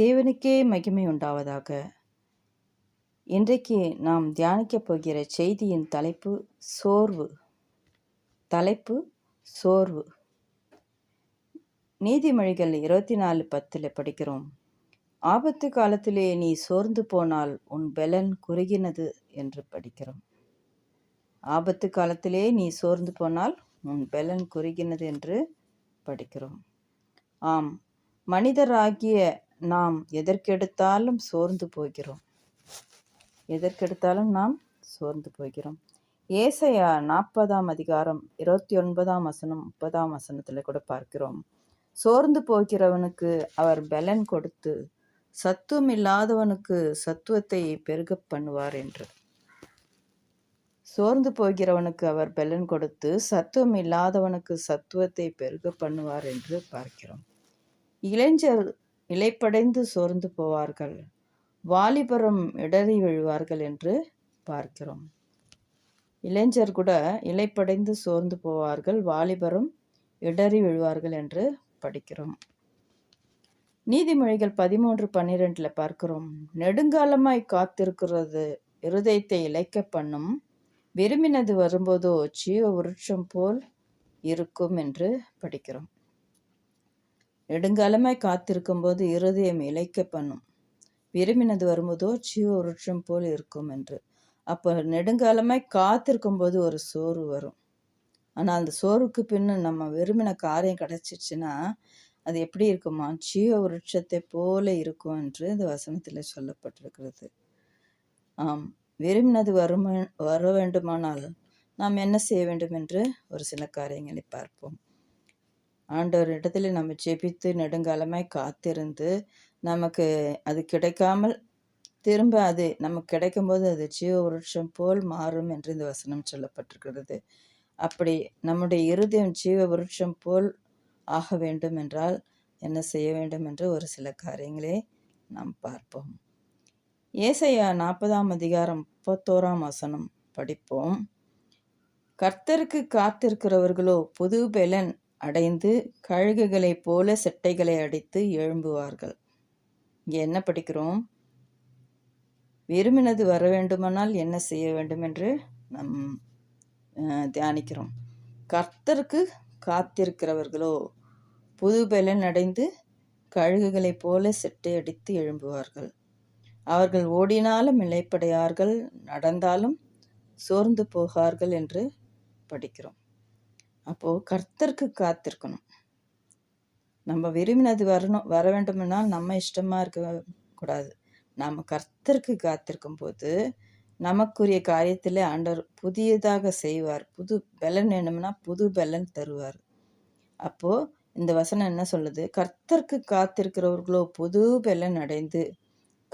தேவனுக்கே மகிமை உண்டாவதாக. இன்றைக்கு நாம் தியானிக்கப் போகிற செய்தியின் தலைப்பு சோர்வு. தலைப்பு சோர்வு. நீதிமொழிகள் இருபத்தி நாலு பத்தில் படிக்கிறோம். ஆபத்து காலத்திலே நீ சோர்ந்து போனால் உன் பெலன் குறுகினது என்று படிக்கிறோம். ஆபத்து காலத்திலே நீ சோர்ந்து போனால் உன் பெலன் குறுகினது என்று படிக்கிறோம். ஆம் மனிதராகிய நாம் எதற்கெடுத்தாலும் சோர்ந்து போகிறோம். எதற்கெடுத்தாலும் நாம் சோர்ந்து போகிறோம். ஏசையா நாற்பதாம் அதிகாரம் இருபத்தி ஒன்பதாம் வசனம் முப்பதாம் வசனத்தில் கூட பார்க்கிறோம். சோர்ந்து போகிறவனுக்கு அவர் பலன் கொடுத்து சத்துவம் இல்லாதவனுக்கு சத்துவத்தை பெருக பண்ணுவார் என்று. சோர்ந்து போகிறவனுக்கு அவர் பலன் கொடுத்து சத்துவம் இல்லாதவனுக்கு சத்துவத்தை பெருக பண்ணுவார் என்று பார்க்கிறோம். இளைஞர் இலைப்படைந்து சோர்ந்து போவார்கள். வாலிபரம் இடறி விழுவார்கள் என்று பார்க்கிறோம். இளைஞர் கூட இலைப்படைந்து சோர்ந்து போவார்கள் வாலிபரும் இடறி விழுவார்கள் என்று படிக்கிறோம். நீதிமொழிகள் பதிமூன்று பன்னிரெண்டில் பார்க்கிறோம். நெடுங்காலமாய் காத்திருக்கிறது இருதயத்தை இழைக்க பண்ணும் விரும்பினது வரும்போதோ ஜீவ விருட்சம் போல் இருக்கும் என்று படிக்கிறோம். நெடுங்காலமாய் காத்திருக்கும் போது இருதயம் இழைக்க பண்ணும் விரும்பினது வரும்போதோ ஜீவ விருட்சம் போல் இருக்கும் என்று. அப்போ நெடுங்காலமாய் காத்திருக்கும் போது ஒரு சோறு வரும். ஆனால் அந்த சோறுக்கு பின்னு நம்ம விரும்பின காரியம் கிடச்சிச்சுன்னா அது எப்படி இருக்குமா? ஜீவ விருட்சத்தை போல இருக்கும் என்று இந்த வசனத்தில் சொல்லப்பட்டிருக்கிறது. ஆம் விரும்பினது வரும் வர வேண்டுமானால் நாம் என்ன செய்ய வேண்டும் என்று ஒரு சில காரியங்களை பார்ப்போம். ஆண்டவர் இடத்துல நம்ம ஜெபித்து நெடுங்காலமாய் காத்திருந்து நமக்கு அது கிடைக்காமல் திரும்ப அது நமக்கு கிடைக்கும்போது அது ஜீவ விருட்சம் போல் மாறும் என்று இந்த வசனம் சொல்லப்பட்டிருக்கிறது. அப்படி நம்முடைய இருதயம் ஜீவ விருட்சம் போல் ஆக வேண்டும் என்றால் என்ன செய்ய வேண்டும் என்று ஒரு சில காரியங்களே நாம் பார்ப்போம். ஏசையா நாற்பதாம் அதிகாரம் முப்பத்தோராம் வசனம் படிப்போம். கர்த்தருக்கு காத்திருக்கிறவர்களோ புது பெலன் அடைந்து கழுகுகளைப் போல செட்டைகளை அடித்து எழும்புவார்கள். இங்கே என்ன படிக்கிறோம்? விரும்பினது வர வேண்டுமானால் என்ன செய்ய வேண்டும் என்று நம் தியானிக்கிறோம். கர்த்தருக்கு காத்திருக்கிறவர்களோ புது பலன் அடைந்து கழுகுகளைப் போல செட்டை அடித்து எழும்புவார்கள். அவர்கள் ஓடினாலும் இழைப்படையார்கள் நடந்தாலும் சோர்ந்து போகார்கள் என்று படிக்கிறோம். அப்போது கர்த்தருக்கு காத்திருக்கணும். நம்ம விரும்பினது வரணும் வர வேண்டுமென்றால் நம்ம இஷ்டமாக இருக்க கூடாது. நாம் கர்த்தருக்கு காத்திருக்கும் போது நமக்குரிய காரியத்தில் ஆண்டவர் புதியதாக செய்வார். புது பலன் வேணும்னா புது பலன் தருவார். அப்போது இந்த வசனம் என்ன சொல்லுது? கர்த்தருக்கு காத்திருக்கிறவர்களோ புது பலன் அடைந்து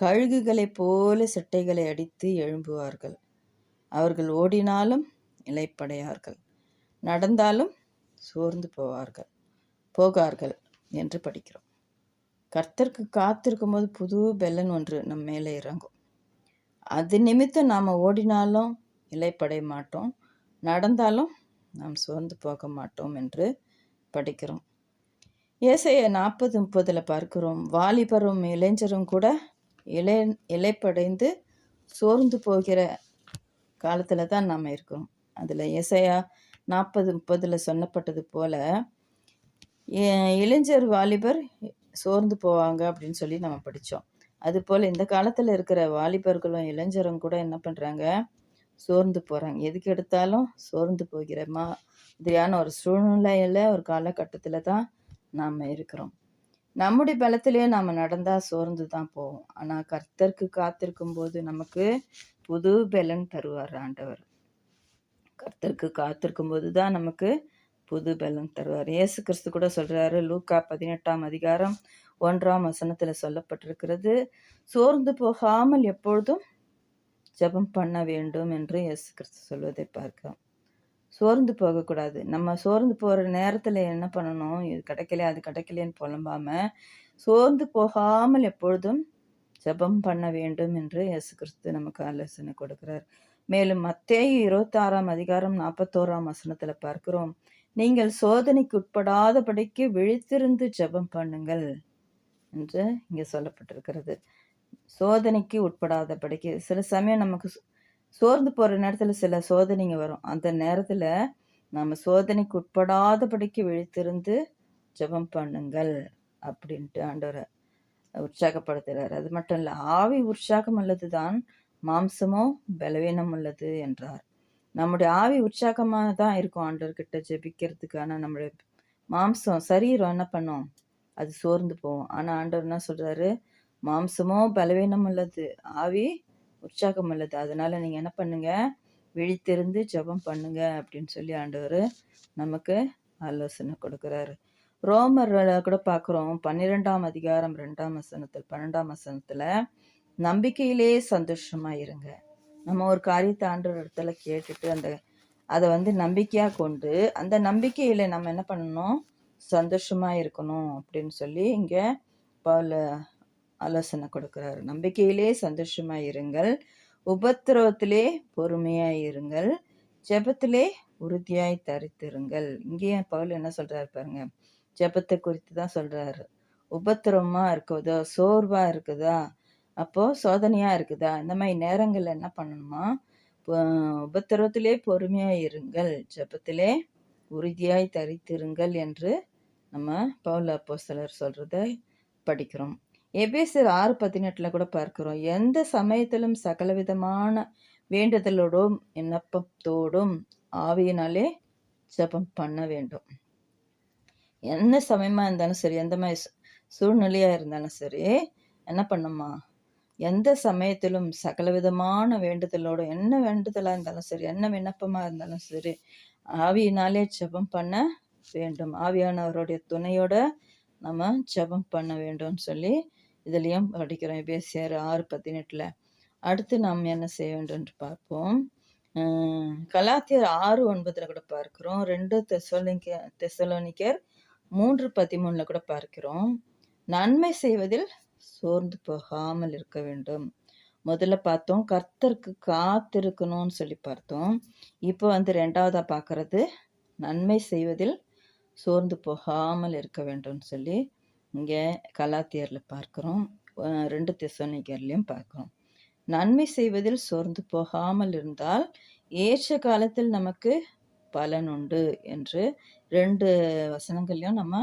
கழுகுகளைப் போல சிட்டைகளை அடித்து எழும்புவார்கள். அவர்கள் ஓடினாலும் இலைப்படையார்கள் நடந்தாலும் சோர்ந்து போவார்கள் போகார்கள் என்று படிக்கிறோம். கர்த்தருக்கு காத்திருக்கும் போது புது பெல்லன் ஒன்று நம் மேலே இறங்கும். அது நிமித்தம் நாம் ஓடினாலும் இலைப்படைய மாட்டோம் நடந்தாலும் நாம் சோர்ந்து போக மாட்டோம் என்று படிக்கிறோம். ஏசைய நாற்பது முப்பதில் பார்க்கிறோம் வாலிபரும் இளைஞரும் கூட இலை இலைப்படைந்து சோர்ந்து போகிற காலத்தில் தான் நாம் இருக்கிறோம் அதில் ஏசையா நாற்பது முப்பதில் சொன்னப்பட்டது போல் இளைஞர் வாலிபர் சோர்ந்து போவாங்க அப்படின்னு சொல்லி நம்ம படித்தோம் அதுபோல் இந்த காலத்தில் இருக்கிற வாலிபர்களும் இளைஞரும் கூட என்ன பண்ணுறாங்க சோர்ந்து போகிறாங்க எதுக்கு எடுத்தாலும் சோர்ந்து போகிற மாதிரியான ஒரு சூழ்நிலையில் ஒரு காலகட்டத்தில் தான் நாம் இருக்கிறோம். நம்முடைய பலத்திலே நாம் நடந்தால் சோர்ந்து தான் போவோம். ஆனால் கர்த்தருக்கு காத்திருக்கும் போது நமக்கு புது பலன் தருவார் ஆண்டவர். கர்த்தருக்கு காத்திருக்கும் போது தான் நமக்கு புது பலன் தருவார். இயேசு கிறிஸ்து கூட சொல்கிறாரு லூக்கா பதினெட்டாம் அதிகாரம் ஒன்றாம் வசனத்தில் சொல்லப்பட்டிருக்கிறது சோர்ந்து போகாமல் எப்பொழுதும் ஜபம் பண்ண வேண்டும் என்று இயேசு கிறிஸ்து சொல்வதை பார்க்கிறோம். சோர்ந்து போகக்கூடாது. நம்ம சோர்ந்து போகிற நேரத்தில் என்ன பண்ணணும்? இது கிடைக்கல அது கிடைக்கலையேன்னு புலம்பாமல் சோர்ந்து போகாமல் எப்பொழுதும் ஜபம் பண்ண வேண்டும் என்று இயேசு கிறிஸ்து நமக்கு ஆலோசனை கொடுக்கிறார். மேலும் மத்தேயு இருபத்தாறாம் அதிகாரம் நாற்பத்தோராம் வசனத்தில் பார்க்கிறோம். நீங்கள் சோதனைக்கு உட்படாதபடிக்கு விழித்திருந்து ஜெபம் பண்ணுங்கள் என்று இங்கே சொல்லப்பட்டிருக்கிறது. சோதனைக்கு உட்படாதபடிக்கு. சில சமயம் நமக்கு சோர்ந்து போகிற நேரத்தில் சில சோதனைங்க வரும். அந்த நேரத்தில் நம்ம சோதனைக்கு உட்படாதபடிக்கு விழித்திருந்து ஜெபம் பண்ணுங்கள் அப்படின்ட்டு ஆண்டவரை உற்சாகப்படுத்துகிறார் அது மட்டும் இல்லை ஆவி உற்சாகம் அல்லது தான் மாம்சமோ பலவீனம் உள்ளது என்றார். நம்முடைய ஆவி உற்சாகமாக தான் இருக்கும் ஆண்டவர்கிட்ட ஜெபிக்கிறதுக்கு ஆனால் மாம்சம் சரீரம் என்ன பண்ணும்? அது சோர்ந்து போகும். ஆனால் ஆண்டவர் என்ன சொல்கிறாரு மாம்சமோ பலவீனம் உள்ளது ஆவி உற்சாகம் உள்ளது. அதனால் நீங்கள் என்ன பண்ணுங்கள் விழித்திருந்து ஜெபம் பண்ணுங்க அப்படின்னு சொல்லி ஆண்டவர் நமக்கு ஆலோசனை கொடுக்குறாரு. ரோமர் கூட பார்க்குறோம் பன்னிரெண்டாம் அதிகாரம் ரெண்டாம் வசனத்தில் பன்னெண்டாம் வசனத்தில் நம்பிக்கையிலே சந்தோஷமாக இருங்க. நம்ம ஒரு காரியத்தை ஆண்டவர் இடத்துல கேட்டுட்டு அந்த அதை வந்து நம்பிக்கையாக கொண்டு அந்த நம்பிக்கையில் நம்ம என்ன பண்ணணும்? சந்தோஷமாக இருக்கணும் அப்படின்னு சொல்லி இங்கே பவுல ஆலோசனை கொடுக்குறாரு. நம்பிக்கையிலே சந்தோஷமாக இருங்கள். உபத்திரவத்திலே பொறுமையாக இருங்கள். ஜெபத்திலே உறுதியாய் தரித்திருங்கள். இங்கேயும் பவுல் என்ன சொல்கிறாரு பாருங்க. ஜெபத்தை குறித்து தான் சொல்கிறாரு உபத்திரமாக இருக்குதோ? சோர்வாக இருக்குதா? அப்போது சோதனையாக இருக்குதா? இந்த மாதிரி நேரங்களில் என்ன பண்ணணுமா இப்போ உபத்திரவத்திலே பொறுமையாக இருங்கள் ஜபத்திலே உறுதியாய் தரித்திருங்கள் என்று நம்ம பவுல் அப்போஸ்தலர் சொல்கிறத படிக்கிறோம். எபேசர் ஆறு பதினெட்டில் கூட பார்க்கிறோம். எந்த சமயத்திலும் சகலவிதமான வேண்டுதலோடும் விண்ணப்பத்தோடும் ஆவியினாலே ஜெபம் பண்ண வேண்டும். என்ன சமயமாக இருந்தாலும் சரி எந்த மாதிரி சூழ்நிலையாக இருந்தாலும் சரி என்ன பண்ணுமா எந்த சமயத்திலும் சகலவிதமான வேண்டுதலோட என்ன வேண்டுதலாக இருந்தாலும் சரி என்ன விண்ணப்பமாக இருந்தாலும் சரி ஆவியினாலே ஜெபம் பண்ண வேண்டும். ஆவியானவருடைய துணையோட நம்ம ஜெபம் பண்ண வேண்டும்னு சொல்லி இதுலேயும் படிக்கிறோம். எபேசியர் ஆறு பதினெட்டில். அடுத்து நாம் என்ன செய்ய வேண்டும் என்று பார்ப்போம் கலாத்தியர் ஆறு ஒன்பதில் கூட பார்க்கிறோம். ரெண்டு தெசோலிங்க தெசலோனிக்கர் மூன்று பதிமூணில் கூட பார்க்கிறோம். நன்மை செய்வதில் சோர்ந்து போகாமல் இருக்க வேண்டும். முதல்ல பார்த்தோம் கர்த்தருக்கு காத்திருக்கணும்னு சொல்லி பார்த்தோம். இப்போ வந்து ரெண்டாவதாக பார்க்கறது நன்மை செய்வதில் சோர்ந்து போகாமல் இருக்க வேண்டும்னு சொல்லி இங்கே கலாத்தியரில் பார்க்குறோம். ரெண்டு தெசோனிக்கர்லையும் பார்க்குறோம். நன்மை செய்வதில் சோர்ந்து போகாமல் இருந்தால் ஏற்ற காலத்தில் நமக்கு பலன் உண்டு என்று ரெண்டு வசனங்கள்லையும் நம்ம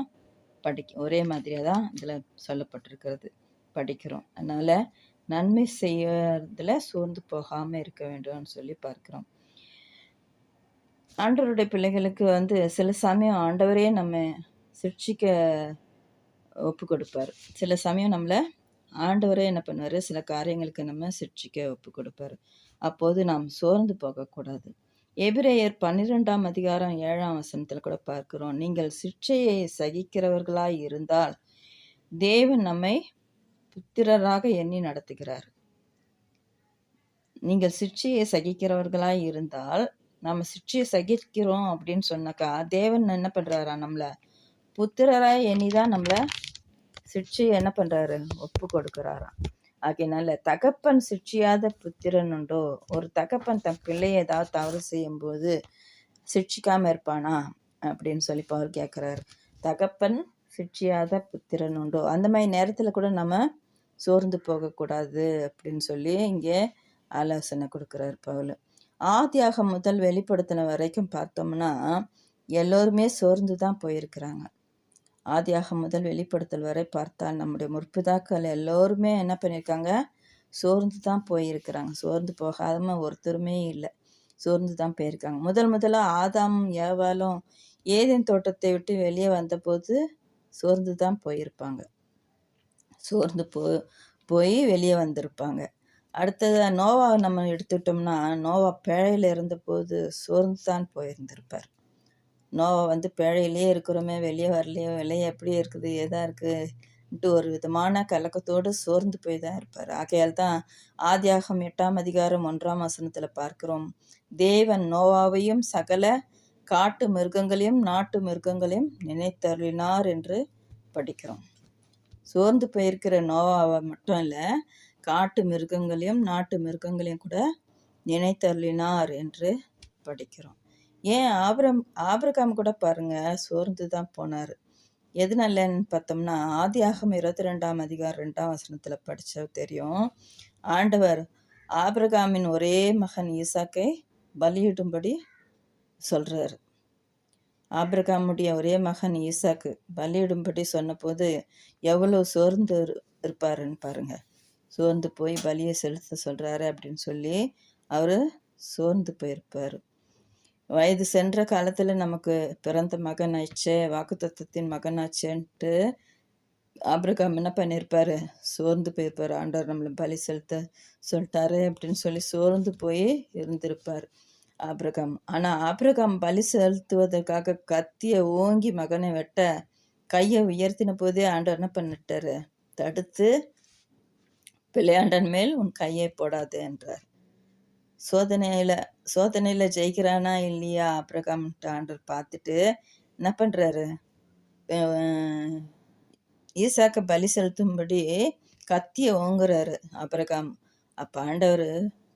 படிக்க ஒரே மாதிரியாக தான் இதில் சொல்லப்பட்டிருக்கிறது. படிக்கிறோம். அதனால் நன்மை செய்யறதுல சோர்ந்து போகாமல் இருக்க வேண்டும்னு சொல்லி பார்க்கிறோம். ஆண்டவருடைய பிள்ளைகளுக்கு வந்து சில சமயம் ஆண்டவரே நம்ம சிக்ஷிக்க ஒப்பு கொடுப்பார். சில சமயம் நம்மளை ஆண்டவரே என்ன பண்ணுவார்? சில காரியங்களுக்கு நம்ம சிக்ஷிக்க ஒப்பு கொடுப்பார். அப்போது நாம் சோர்ந்து போகக்கூடாது. எபிரேயர் பன்னிரெண்டாம் அதிகாரம் ஏழாம் வசனத்தில் கூட பார்க்கிறோம். நீங்கள் சிக்ஷையை சகிக்கிறவர்களாய் இருந்தால் தேவன் நம்மை புத்திரராக எண்ணி நடத்துகிறார். நீங்கள் சிக்ஷையை சகிக்கிறவர்களாய் இருந்தால் நம்ம சிக்ஷையை சகிக்கிறோம் அப்படின்னு சொன்னாக்கா தேவன் என்ன பண்றாரா நம்மளை? புத்திரராய் எண்ணி தான் நம்மளை சிக்ஷையை என்ன பண்றாரு? ஒப்பு கொடுக்கிறாராம். ஆகையினால தகப்பன் சிக்ஷியாத புத்திரன் உண்டோ? ஒரு தகப்பன் தன் பிள்ளையை ஏதாவது தவறு செய்யும்போது சிக்ஷிக்காம இருப்பானா? அப்படின்னு சொல்லி பவர் கேட்குறாரு. தகப்பன் சிக்ஷியாத புத்திரன் உண்டோ? அந்த மாதிரி நேரத்தில் கூட நம்ம சோர்ந்து போகக்கூடாது அப்படின்னு சொல்லி இங்கே ஆலோசனை கொடுக்குறாரு பவுல். ஆதியாகம் முதல் வெளிப்படுத்தின வரைக்கும் பார்த்தோம்னா எல்லோருமே சோர்ந்து தான் போயிருக்கிறாங்க. ஆதியாகம் முதல் வெளிப்படுத்தல் வரை பார்த்தால் நம்முடைய முற்பிதாக்கள் எல்லோருமே என்ன பண்ணியிருக்காங்க? சோர்ந்து தான் போயிருக்கிறாங்க. சோர்ந்து போகாதம ஒருத்தருமே இல்லை. சோர்ந்து தான் போயிருக்காங்க. முதல் முதலாக ஆதாமும் ஏவாலும் ஏதேன் தோட்டத்தை விட்டு வெளியே வந்தபோது சோர்ந்து தான் போயிருப்பாங்க. சோர்ந்து போ போய் வெளியே வந்திருப்பாங்க. அடுத்தது நோவா நம்ம எடுத்துட்டோம்னா நோவா பேழையில் இருந்தபோது சோர்ந்து தான் போயிருந்திருப்பார். நோவா வந்து பேழையிலேயே இருக்கிறோமே வெளியே வரலையோ வெளியே எப்படி இருக்குது ஏதா இருக்குன்ட்டு ஒரு விதமான கலக்கத்தோடு சோர்ந்து போய் தான் இருப்பார். ஆகையால் தான் ஆதியாகம் எட்டாம் அதிகாரம் ஒன்றாம் வசனத்தில் பார்க்கிறோம் தேவன் நோவாவையும் சகல காட்டு மிருகங்களையும் நாட்டு மிருகங்களையும் நினைத்தருளினார் என்று படிக்கிறோம். சோர்ந்து போயிருக்கிற நோவாவை மட்டும் இல்லை காட்டு மிருகங்களையும் நாட்டு மிருகங்களையும் கூட நினைத்தள்ளினார் என்று படிக்கிறோம். ஏன் ஆபிரம் ஆபிரகாம் கூட பாருங்க சோர்ந்து தான் போனார். எதனாலன்னு பார்த்தோம்னா ஆதியாகம் இருபத்தி ரெண்டாம் அதிகாரம் ரெண்டாம் வசனத்தில் படித்தா தெரியும். ஆண்டவர் ஆபிரகாமின் ஒரே மகன் ஈசாக்கை பலியிடும்படி சொல்கிறாரு ஆபிரகாமுடைய ஒரே மகன் ஈசாக்கு. பலியிடும்படி சொன்னபோது எவ்வளோ சோர்ந்து இருப்பாருன்னு பாருங்கள் சோர்ந்து போய் பலியை செலுத்த சொல்கிறாரு அப்படின்னு சொல்லி அவர் சோர்ந்து போயிருப்பார். வயது சென்ற காலத்தில் நமக்கு பிறந்த மகனாச்சே மகன் மகனாச்சேன்ட்டு ஆபிரகாம் என்ன பண்ணியிருப்பாரு சோர்ந்து போயிருப்பார். ஆண்டவர் நம்மளை பலி செலுத்த சொல்லிட்டாரு அப்படின்னு சொல்லி சோர்ந்து போய் இருந்திருப்பார். ஆபிரகாம். ஆனால் ஆபிரகாம் பலி செலுத்துவதற்காக கத்தியை ஓங்கி மகனை வெட்ட கையை உயர்த்தின போதே ஆண்டவர் என்ன பண்ணிட்டாரு? தடுத்து பிள்ளையாண்டன் மேல் உன் கையை போடாது என்றார். சோதனையில் சோதனையில் ஜெயிக்கிறானா இல்லையா ஆபிரகாம்ட்டு ஆண்டவர் பார்த்துட்டு என்ன பண்ணுறாரு ஈசாக்க பலி செலுத்தும்படி கத்தியை ஓங்குறாரு ஆபிரகாம். அப்போ ஆண்டவர்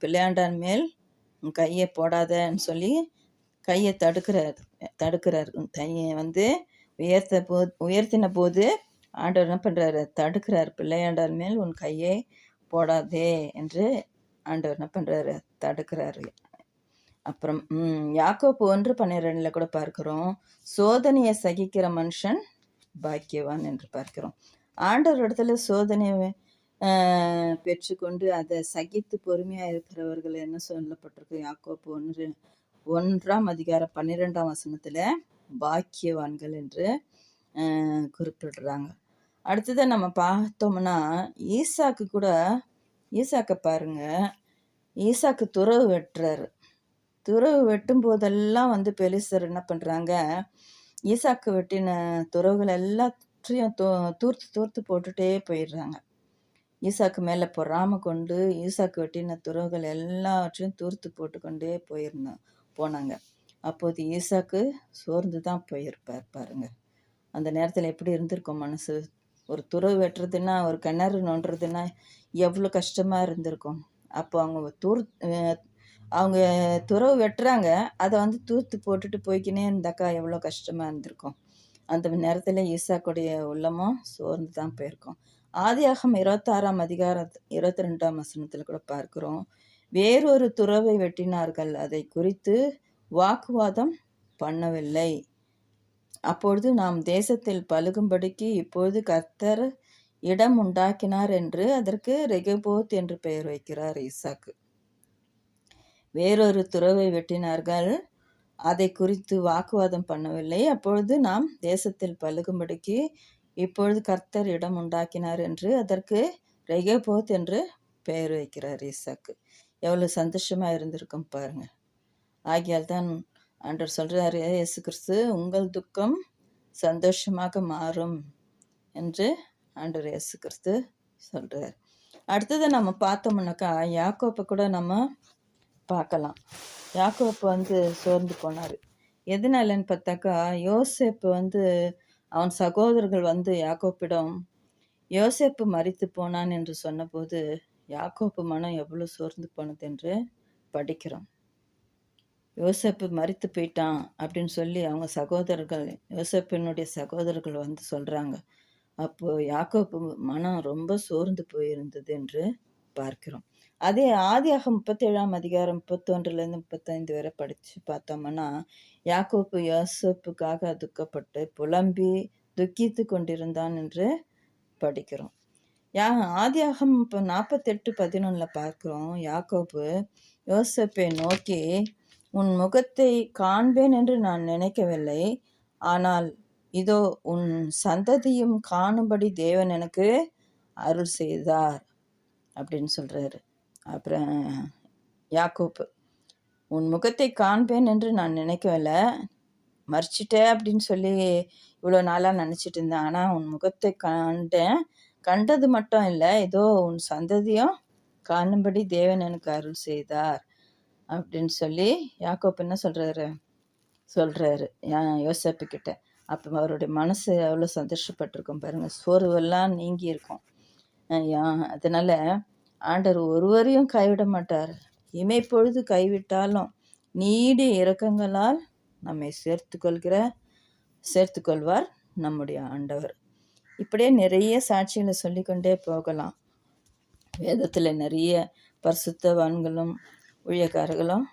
பிள்ளையாண்டான் மேல் உன் கையை போடாதன்னு சொல்லி கையை தடுக்கிறார். தடுக்கிறார். உன் கையை வந்து உயர்த்த போ உயர்த்தின போது ஆண்டவர் என்ன பண்ணுறாரு தடுக்கிறார். பிள்ளையாண்டால் மேல் உன் கையை போடாதே என்று ஆண்டவர் என்ன பண்ணுறாரு தடுக்கிறாரு. அப்புறம் யாக்கோ யாக்கோப்பு ஒன்று பன்னிரெண்டில் கூட பார்க்கிறோம். சோதனையை சகிக்கிற மனுஷன் பாக்கியவான் என்று பார்க்கிறோம். ஆண்டவர் இடத்துல சோதனையை பெற்றுக்கொண்டு அதை சகித்து பொறுமையாக இருக்கிறவர்கள் என்ன சொல்லப்பட்டிருக்கு? யாக்கோப்பு ஒன்று ஒன்றாம் அதிகாரம் பன்னிரெண்டாம் வசனத்தில் பாக்கியவான்கள் என்று குறிப்பிடுறாங்க. அடுத்ததை நம்ம பார்த்தோம்னா ஈசாக்கு கூட ஈசாக்கை பாருங்க ஈசாக்கு துறவு வெட்டுறாரு துறவு வெட்டும் போதெல்லாம் வந்து பெலிசர் என்ன பண்ணுறாங்க ஈசாக்கு வெட்டின துறவுகள் எல்லாத்தையும் தூ தூர்த்து தூர்த்து போட்டுட்டே போயிடுறாங்க. ஈசாக்கு மேலே பொறாம கொண்டு ஈசாக்கு வெட்டின துறவுகள் எல்லாவற்றையும் தூர்த்து போட்டுக்கொண்டே போயிருந்தோம் போனாங்க. அப்போது ஈசாக்கு சோர்ந்து தான் போயிருப்பார் பாருங்க. அந்த நேரத்தில் எப்படி இருந்திருக்கும் மனசு? ஒரு துறவு வெட்டுறதுன்னா ஒரு கிணறு நோண்டுறதுன்னா எவ்வளோ கஷ்டமாக இருந்திருக்கும். அப்போ அவங்க தூர் அவங்க துறவு வெட்டுறாங்க. அதை வந்து தூர்த்து போட்டுட்டு போய்க்கினே இருந்தாக்கா எவ்வளோ கஷ்டமாக இருந்திருக்கும். அந்த நேரத்தில் ஈசாக்குடைய உள்ளமும் சோர்ந்து தான் போயிருக்கும். ஆதியாகம் இருபத்தாறாம் அதிகார இருபத்தி ரெண்டாம் வசனத்தில் கூட பார்க்கிறோம். வேறொரு துறவை வெட்டினார்கள். அதை குறித்து வாக்குவாதம் பண்ணவில்லை. அப்பொழுது நாம் தேசத்தில் பழுகும்படிக்கு இப்பொழுது கர்த்தர் இடம் உண்டாக்கினார் என்று அதற்கு ரெகபோத் என்று பெயர் வைக்கிறார் ஈசாக்கு வேறொரு துறவை வெட்டினார்கள். அதை குறித்து வாக்குவாதம் பண்ணவில்லை. அப்பொழுது நாம் தேசத்தில் பழுகும்படிக்கு இப்பொழுது கர்த்தர் இடம் உண்டாக்கினார் என்று அதற்கு ரெகபோத் என்று பெயர் வைக்கிறார் ஈசாக்கு எவ்வளோ சந்தோஷமா இருந்திருக்கும் பாருங்க. ஆகியால் தான் ஆண்டவர் சொல்றாரு இயேசு கிறிஸ்து உங்கள் துக்கம் சந்தோஷமாக மாறும் என்று ஆண்டவர் இயேசு கிறிஸ்து சொல்றார். அடுத்தது நம்ம பார்த்தோம்னாக்கா யாக்கோப்பை கூட நம்ம பார்க்கலாம். யாக்கோப்பு வந்து சோர்ந்து போனார். எதனாலன்னு பார்த்தாக்கா யோசேப்பு வந்து அவன் சகோதரர்கள் வந்து யாக்கோப்பிடம் யோசேப்பு மறித்து போனான் என்று சொன்னபோது யாக்கோப்பு மனம் எவ்வளோ சோர்ந்து போனது என்று படிக்கிறோம். யோசப்பு மறித்து போயிட்டான் அப்படின்னு சொல்லி அவங்க சகோதரர்கள் யோசப்பினுடைய சகோதரர்கள் வந்து சொல்கிறாங்க அப்போது யாக்கோப்பு மனம் ரொம்ப சோர்ந்து போயிருந்தது என்று பார்க்கிறோம். அதே ஆதியாகம் முப்பத்தேழாம் அதிகாரம் முப்பத்தொன்றுலேருந்து முப்பத்தைந்து வரை படித்து பார்த்தோம்னா யாக்கோப்பு யோசப்புக்காக துக்கப்பட்டு புலம்பி துக்கித்து கொண்டிருந்தான் என்று படிக்கிறோம். யா ஆதியாகம் இப்போ நாற்பத்தெட்டு பதினொன்றில் பார்க்குறோம். யாக்கோப்பு யோசப்பை நோக்கி உன் முகத்தை காண்பேன் என்று நான் நினைக்கவில்லை. ஆனால் இதோ உன் சந்ததியும் காணும்படி தேவன் எனக்கு அருள் செய்தார் அப்படின்னு சொல்கிறாரு அப்புறம் யாக்கோப்பு உன் முகத்தை காண்பேன் என்று நான் நினைக்கவில்லை மறிச்சிட்டே அப்படின்னு சொல்லி இவ்வளோ நாளாக நினச்சிட்டு இருந்தேன். ஆனால் உன் முகத்தை கண்டேன். கண்டது மட்டும் இல்லை ஏதோ உன் சந்ததியும் காணும்படி தேவன் எனக்கு அருள் செய்தார் அப்படின்னு சொல்லி யாக்கோப் என்ன சொல்கிறாரு சொல்கிறாரு யோசப்பு அப்போ அவருடைய மனசு எவ்வளோ சந்தோஷப்பட்டிருக்கும் பாருங்கள் சோர்வெல்லாம் நீங்கி இருக்கும். யா- ஆண்டவர் ஒருவரையும் கைவிட மாட்டார். இமைப்பொழுது கைவிட்டாலும் நீடிய இறக்கங்களால் நம்மை சேர்த்து கொள்கிற சேர்த்து கொள்வார் நம்முடைய ஆண்டவர். இப்படியே நிறைய சாட்சிகளை சொல்லிக்கொண்டே போகலாம். வேதத்தில் நிறைய பரிசுத்தவான்களும் ஊழியக்காரர்களும்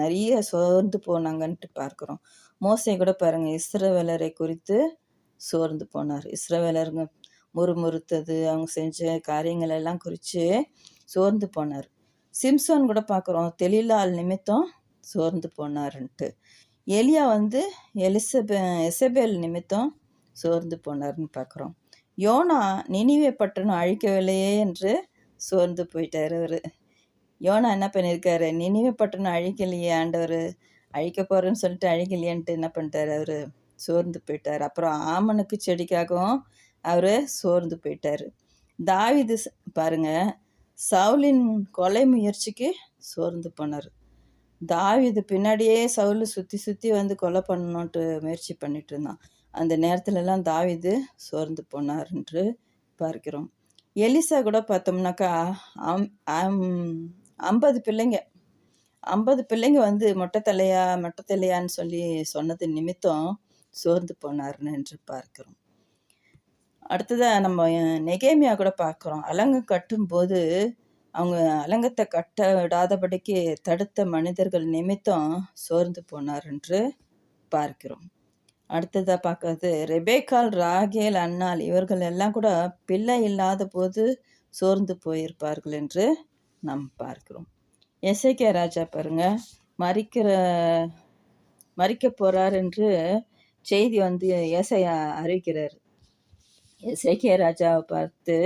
நிறைய சோர்ந்து போனாங்கன்ட்டு பார்க்குறோம். மோசை கூட பாருங்கள் இஸ்ரவேலரை குறித்து சோர்ந்து போனார். இஸ்ரவேலருங்க முறுமுறுத்தது அவங்க செஞ்ச காரியங்கள் எல்லாம் குறித்து சோர்ந்து போனார். சிம்சோன் கூட பார்க்குறோம் தெளிலால் நிமித்தம் சோர்ந்து போனாருன்ட்டு. எலியா வந்து எலிசபே எசபேல் நிமித்தம் சோர்ந்து போனார்னு பார்க்குறோம் யோனா நினிவே பட்டணம் அழிக்கவில்லையே என்று சோர்ந்து போயிட்டார் அவர். யோனா என்ன பண்ணியிருக்காரு நினைவே பட்டணம் அழிக்கலையே ஆண்டவர் அழிக்க போகிறேன்னு சொல்லிட்டு அழிக்கலையேன்ட்டு என்ன பண்ணிட்டார் அவர்? சோர்ந்து போயிட்டார். அப்புறம் ஆமனுக்கு செடிக்காகவும் அவர் சோர்ந்து போயிட்டார். தாவிது ஸ்- பாருங்க சவுலின் கொலை முயற்சிக்கு சோர்ந்து போனார். தாவீது பின்னாடியே சவுலு சுற்றி சுற்றி வந்து கொலை பண்ணணுன்ட்டு முயற்சி பண்ணிட்டு இருந்தான். அந்த நேரத்துலலாம் தாவிது சோர்ந்து போனார் என்று பார்க்கிறோம். எலிசா கூட பார்த்தோம்னாக்கா அம் அம்- ஐம்பது பிள்ளைங்க ஐம்பது பிள்ளைங்க வந்து மொட்டை தலையா மொட்டை தலையான்னு சொல்லி சொன்னது நிமித்தம் சோர்ந்து போனார்னு என்று பார்க்கிறோம். அடுத்ததாக நம்ம நெகேமியா கூட பார்க்குறோம். அலங்கம் கட்டும்போது அவங்க அலங்கத்தை கட்ட விடாதபடிக்கு தடுத்த மனிதர்கள் நிமித்தம் சோர்ந்து போனார் என்று பார்க்கிறோம். அடுத்ததாக பார்க்கறது ரெபேக்கால் ராகேல் அன்னாள் இவர்கள் எல்லாம் கூட பிள்ளை இல்லாத போது சோர்ந்து போயிருப்பார்கள் என்று நாம் பார்க்கிறோம். எஸ்ஐகே ராஜா பாருங்க மறிக்கிற மறிக்க போகிறார் என்று செய்தி வந்து ஏசையா அறிவிக்கிறார். எஸ்ஐகே ராஜாவை பார்த்து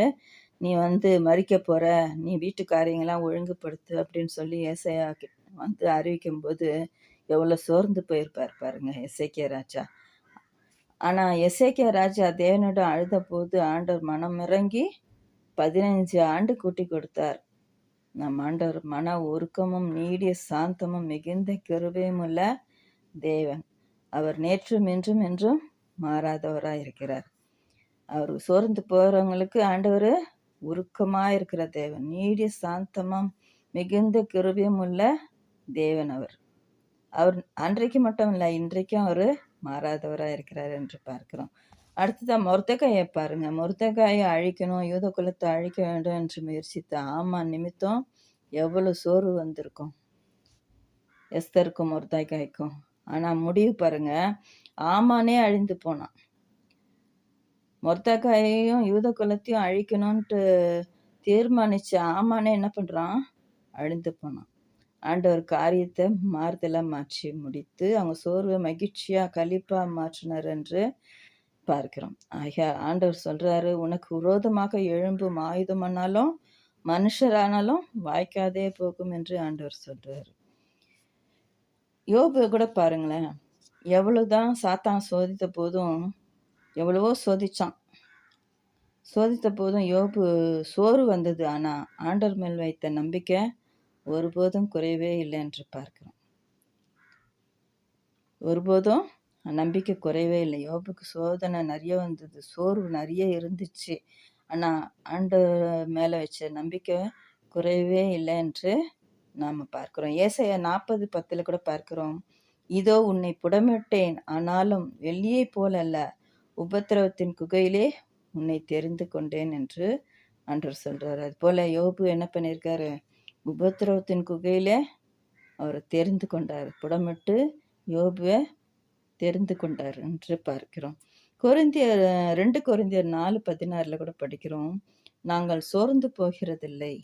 நீ வந்து மறிக்க போற. நீ வீட்டு காரியங்களாம் ஒழுங்குபடுத்து அப்படின்னு சொல்லி ஏசையா வந்து அறிவிக்கும் போது எவ்வளோ சோர்ந்து போயிருப்பார் பாருங்க எஸ்ஐகே ராஜா. ஆனால் எஸ்ஐகே ராஜா தேவனிடம் அழுத போது ஆண்டவர் மனம் இறங்கி பதினைஞ்சு ஆண்டு கூட்டி கொடுத்தார். நம் ஆண்டவர் மன உருக்கமும் நீடிய சாந்தமும் மிகுந்த கிருபையும் உள்ள தேவன். அவர் நேற்றும் இன்றும் என்றும் மாறாதவராக இருக்கிறார் அவர் சோர்ந்து போகிறவங்களுக்கு ஆண்டவர் உருக்கமாக இருக்கிற தேவன் நீடிய சாந்தமும் மிகுந்த கிருபியும் உள்ள தேவன் அவர். அவர் அன்றைக்கு மட்டும் இல்லை இன்றைக்கும் அவர் மாறாதவராக இருக்கிறார் என்று பார்க்கிறோம். அடுத்ததாக மொர்தக்காயை பாருங்க. மொர்தக்காயை அழிக்கணும் யூத குலத்தை அழிக்க வேண்டும் என்று முயற்சித்த ஆமா நிமித்தம் எவ்வளோ சோர்வு வந்திருக்கும். எஸ்தருக்கும் மொர்தக்காய்க்கும் ஆனால் முடிவு பாருங்க. ஆமானே அழிந்து போனான். மொர்தக்காயையும் யூத குலத்தையும் அழிக்கணும்ன்ட்டு தீர்மானிச்ச ஆமானே என்ன பண்ணுறான் அழிந்து போனான். ஆண்டவர் காரியத்தை மாறுதலாக மாற்றி முடித்து அவங்க சோர்வை மகிழ்ச்சியாக கழிப்பாக மாற்றினார் என்று பார்க்கிறோம். ஆகியா ஆண்டவர் சொல்கிறாரு உனக்கு விரோதமாக எழும்பும் ஆயுதமானாலும் மனுஷரானாலும் வாய்க்காதே போகும் என்று ஆண்டவர் சொல்கிறார் யோபு கூட பாருங்களேன் எவ்வளோதான் சாத்தான் சோதித்த போதும் எவ்வளவோ சோதித்தான் சோதித்த போதும் யோபு சோறு வந்தது. ஆனால் ஆண்டவர் மேல் வைத்த நம்பிக்கை ஒருபோதும் குறையவே இல்லை என்று பார்க்கிறோம். ஒருபோதும் நம்பிக்கை குறையவே இல்லை. யோபுக்கு சோதனை நிறைய வந்தது. சோர்வு நிறைய இருந்துச்சு. ஆனால் ஆண்டர் மேலே வச்ச நம்பிக்கை குறையவே இல்லை என்று நாம் பார்க்கிறோம். ஏசைய நாற்பது பத்தில் கூட பார்க்கிறோம். இதோ உன்னை புடமிட்டேன். ஆனாலும் வெள்ளியை போல் அல்ல உபத்திரவத்தின் குகையிலே உன்னை தெரிந்து கொண்டேன் என்று ஆண்டவர் சொல்றாரு. அது போல யோபு என்ன பண்ணியிருக்காரு? உபத்திரவத்தின் குகையிலே அவரை தெரிந்து கொண்டார். புடமிட்டு யோபுவை தெரிந்து கொண்டார் என்று பார்க்கிறோம். கொருந்தியர் ரெண்டு கொருந்தியர் நாலு பதினாறில் கூட படிக்கிறோம். நாங்கள் சோர்ந்து போகிறதில்லை.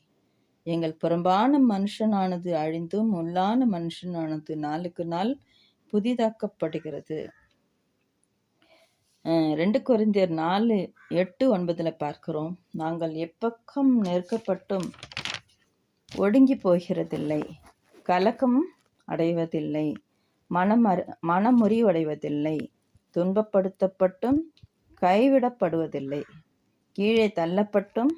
எங்கள் புறம்பான மனுஷனானது அழிந்தும் உள்ளான மனுஷனானது நாளுக்கு நாள் புதிதாக்கப்படுகிறது. ரெண்டு குறைந்தர் நாலு எட்டு ஒன்பதில் பார்க்கிறோம். நாங்கள் எப்பக்கம் நெருக்கப்பட்டும் ஒடுங்கி போகிறதில்லை. கலக்கம் அடைவதில்லை. மனம் மனமுறிவடைவதில்லை துன்பப்படுத்தப்பட்டும் கைவிடப்படுவதில்லை. கீழே தள்ளப்பட்டும்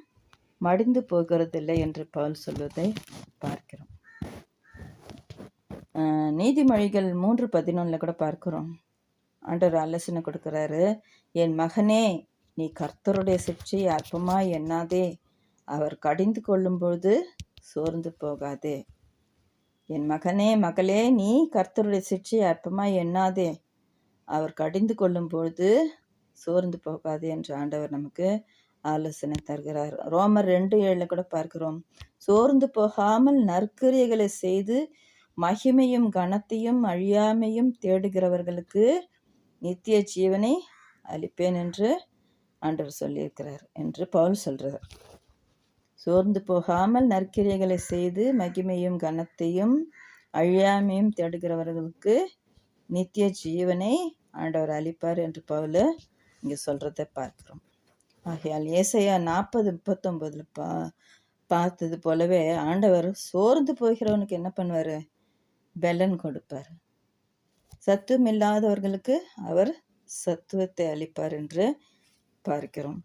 மடிந்து போகிறதில்லை என்று பவுல் சொல்வதை பார்க்கிறோம். நீதிமொழிகள் மூன்று பதினொன்றில் கூட பார்க்கிறோம். ஆண்டவர் ஆலோசனை கொடுக்குறாரு என் மகனே நீ கர்த்தருடைய சிற்றையை அற்பமாக எண்ணாதே. அவர் கடிந்து கொள்ளும்பொழுது சோர்ந்து போகாதே. என் மகனே மகளே நீ கர்த்தருடைய சிற்றையை அற்பமாக எண்ணாதே. அவர் கடிந்து கொள்ளும் பொழுது சோர்ந்து போகாது என்று ஆண்டவர் நமக்கு ஆலோசனை தருகிறார். ரோமர் ரெண்டு ஏழில் கூட பார்க்கிறோம். சோர்ந்து போகாமல் நற்கிரியைகளை செய்து மகிமையும் கனத்தையும் அழியாமையும் தேடுகிறவர்களுக்கு நித்திய ஜீவனை அளிப்பேன் என்று ஆண்டவர் சொல்லியிருக்கிறார் என்று பவுல் சொல்கிறார் சோர்ந்து போகாமல் நற்கிரியைகளை செய்து மகிமையும் கனத்தையும் அழியாமையும் தேடுகிறவர்களுக்கு நித்திய ஜீவனை ஆண்டவர் அளிப்பார் என்று பவுல் இங்கே சொல்கிறத பார்க்குறோம். ஆகையால் ஏசையா நாற்பது முப்பத்தொம்போதில் பா பார்த்தது போலவே ஆண்டவர் சோர்ந்து போகிறவனுக்கு என்ன பண்ணுவார்? பெலன் கொடுப்பார். சத்துவம் இல்லாதவர்களுக்கு அவர் சத்துவத்தை அளிப்பார் என்று பார்க்கிறோம்.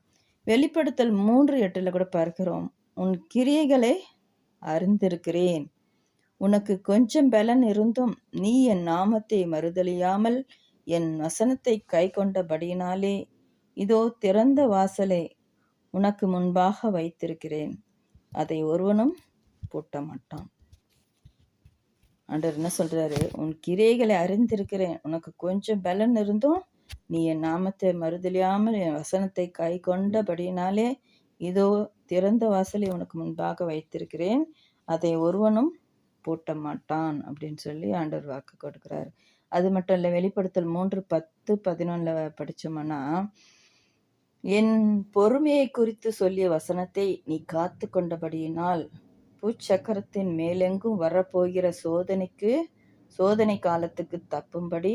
வெளிப்படுத்தல் மூன்று எட்டில் கூட பார்க்கிறோம். உன் கிரியைகளை அறிந்திருக்கிறேன். உனக்கு கொஞ்சம் பலன் இருந்தும் நீ என் நாமத்தை மறுதலியாமல் என் வசனத்தை கை கொண்டபடியினாலே இதோ திறந்த வாசலை உனக்கு முன்பாக வைத்திருக்கிறேன். அதை ஒருவனும் பூட்ட மாட்டான் ஆண்டவர் என்ன சொல்றாரு? உன் கிரைகளை அறிந்திருக்கிறேன். உனக்கு கொஞ்சம் பலன் இருந்தும் நீ என் நாமத்தை மறுதலியாமல் என் வசனத்தை கை கொண்டபடியினாலே இதோ திறந்த வாசலை உனக்கு முன்பாக வைத்திருக்கிறேன். அதை ஒருவனும் பூட்ட மாட்டான் அப்படின்னு சொல்லி ஆண்டவர் வாக்கு கொடுக்குறாரு. அது மட்டும் இல்லை வெளிப்படுத்தல் மூன்று பத்து பதினொன்றில் படித்தோம்னா என் பொறுமையை குறித்து சொல்லிய வசனத்தை நீ காத்து கொண்டபடியினால் பூச்சக்கரத்தின் மேலெங்கும் வரப்போகிற சோதனைக்கு சோதனை காலத்துக்கு தப்பும்படி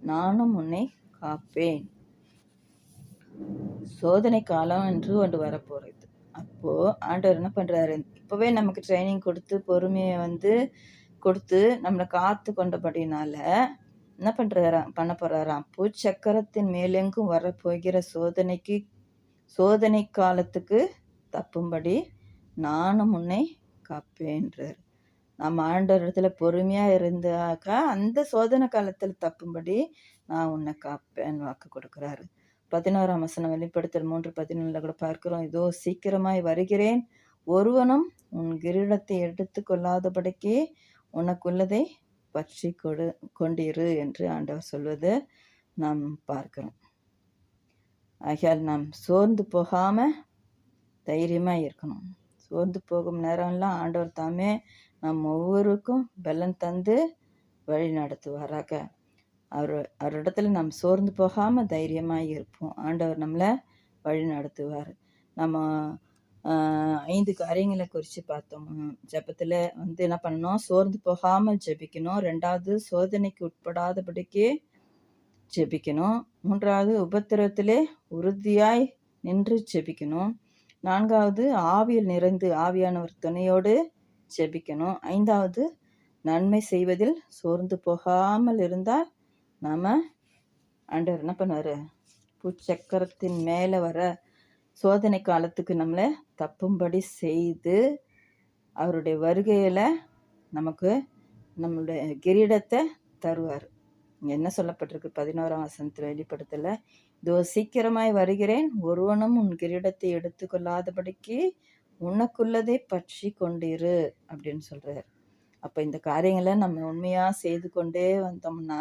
நானும் உன்னை காப்பேன். சோதனை காலம் என்று ஒன்று வரப்போகிறது. அப்போது ஆண்டவர் என்ன பண்ணுறாரு இப்போவே நமக்கு ட்ரைனிங் கொடுத்து பொறுமையை வந்து கொடுத்து நம்மளை காத்து கொண்டபடினால என்ன பண்ணுறாராம் பண்ண போகிறாராம் பூச்சக்கரத்தின் மேலெங்கும் வரப்போகிற சோதனைக்கு சோதனை காலத்துக்கு தப்பும்படி நானும் உன்னை காப்பேன்றார் நம்ம ஆண்டவர் இடத்துல பொறுமையாக இருந்தாக்கா அந்த சோதனை காலத்தில் தப்பும்படி நான் உன்னை காப்பேன் வாக்கு கொடுக்குறாரு. பதினோராம் வசனம் வெளிப்படுத்தல் மூன்று பதினொன்றில் கூட பார்க்கிறோம். இதோ சீக்கிரமாய் வருகிறேன். ஒருவனும் உன் கிரீடத்தை எடுத்து கொள்ளாதபடிக்கு உனக்குள்ளதை பற்றி கொடு கொண்டிரு என்று ஆண்டவர் சொல்வதை நாம் பார்க்கிறோம். ஆகையால் நாம் சோர்ந்து போகாமல் தைரியமாக இருக்கணும். சோர்ந்து போகும் நேரம்லாம் ஆண்டவர் தாமே நம் ஒவ்வொருக்கும் பலன் தந்து வழி நடத்துவாராக. அவர் அவரிடத்துல நாம் சோர்ந்து போகாமல் தைரியமாக இருப்போம். ஆண்டவர் நம்மளை வழி நடத்துவார். நம்ம ஐந்து காரியங்களை குறித்து பார்த்தோம். ஜபத்தில் வந்து என்ன பண்ணணும்? சோர்ந்து போகாமல் ஜெபிக்கணும். ரெண்டாவது சோதனைக்கு உட்படாதபடிக்கு ஜெபிக்கணும். மூன்றாவது உபத்திரத்திலே உறுதியாய் நின்று ஜெபிக்கணும். நான்காவது ஆவியில் நிறைந்து ஆவியானவர் துணையோடு ஜெபிக்கணும். ஐந்தாவது நன்மை செய்வதில் சோர்ந்து போகாமல் இருந்தால் நாம் ஆண்டவர் என்ன பண்ணுவார்? பூச்சக்கரத்தின் மேலே வர சோதனை காலத்துக்கு நம்மளை தப்பும்படி செய்து அவருடைய வருகையில் நமக்கு நம்மளுடைய கிரீடத்தை தருவார். என்ன சொல்லப்பட்டிருக்கு? பதினோராம் வசனத்தில் வெளிப்படுத்தலை. இதோ சீக்கிரமாய் வருகிறேன். ஒருவனும் உன் கிரீடத்தை எடுத்துக்கொள்ளாதபடிக்கு உனக்குள்ளதை பற்றி கொண்டிரு அப்படின்னு சொல்கிறார் அப்போ இந்த காரியங்களை நம்ம உண்மையாக செய்து கொண்டே வந்தோம்னா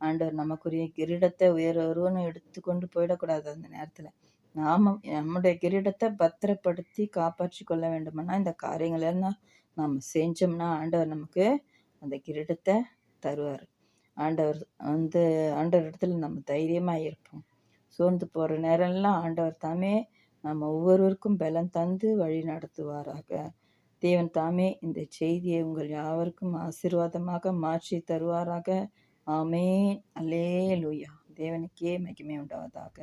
ஆண்டவர் நமக்குரிய கிரீடத்தை வேறு ஒருவனும் எடுத்துக்கொண்டு போயிடக்கூடாது அந்த நேரத்தில். நாம் நம்முடைய கிரீடத்தை பத்திரப்படுத்தி காப்பாற்றி கொள்ள வேண்டுமானா இந்த காரியங்களெல்லாம் நாம் செஞ்சோம்னா ஆண்டவர் நமக்கு அந்த கிரீடத்தை தருவார். ஆண்டவர் வந்து ஆண்டவர் இடத்துல நம்ம தைரியமாக இருப்போம். சோர்ந்து போகிற நேரம்லாம் ஆண்டவர் தாமே நம்ம ஒவ்வொருவருக்கும் பலம் தந்து வழி நடத்துவாராக. தேவன் தாமே இந்த செய்தியை உங்கள் யாவருக்கும் ஆசீர்வாதமாக மாற்றி தருவாராக. ஆமேன். அலே லூயா தேவனுக்கே மகிமை உண்டாவதாக.